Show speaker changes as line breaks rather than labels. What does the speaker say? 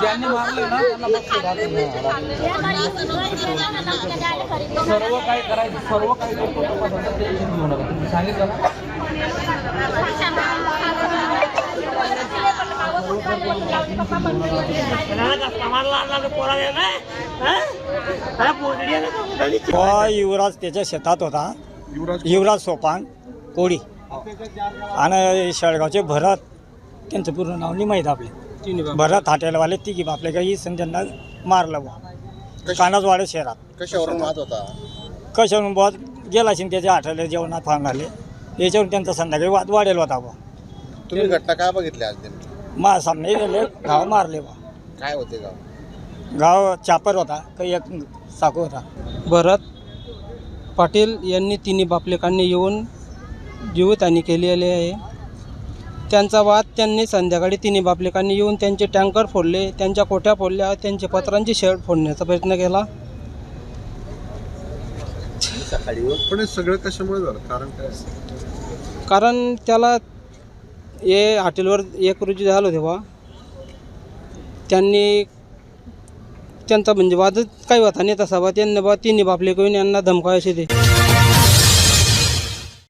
ज्यांनी सर्व काय करायचं सर्व काही घेऊन सांगितलं
युवराज त्याच्या शेतात होता. युवराज सोपान कोळी. आणि शेळगावचे भरत त्यांचं पूर्ण नाव नाही माहीत आपले भरत हॉटेलवाले तिघी बापले काही सण त्यांना मारलं बा कानाजवाडे शहरात.
कशावरून वाद होता?
कशावरून बुवा गेला असेल त्याच्या हॉटेल जेवणात फांग आले याच्यावरून त्यांचा संध्याकाळी वाद वाढेल होता बा
तुम्ही घटना काय बघितली आज नेमकी
मा सामने गेले गाव मारले बा
काय होते गाव?
गाव चापर होता काही एक साकू होता.
भरत पाटील यांनी तिन्ही बापलेकांनी येऊन जीवितहानी केलेली आहे. त्यांचा वाद त्यांनी संध्याकाळी तिन्ही बापलेकांनी येऊन त्यांचे टँकर फोडले त्यांच्या कोठ्या फोडल्या त्यांचे पत्रांची शेड फोडण्याचा प्रयत्न केला.
पण हे सगळं कशामुळे झालं? कारण काय?
कारण त्याला हे हॉटेलवर एक रोजी झालं तेव्हा. त्यांनी त्यांचा म्हणजे वादच काही होता नाही तसा. बा त्यांनी बा तिन्ही बापले करून यांना धमकायचे ते.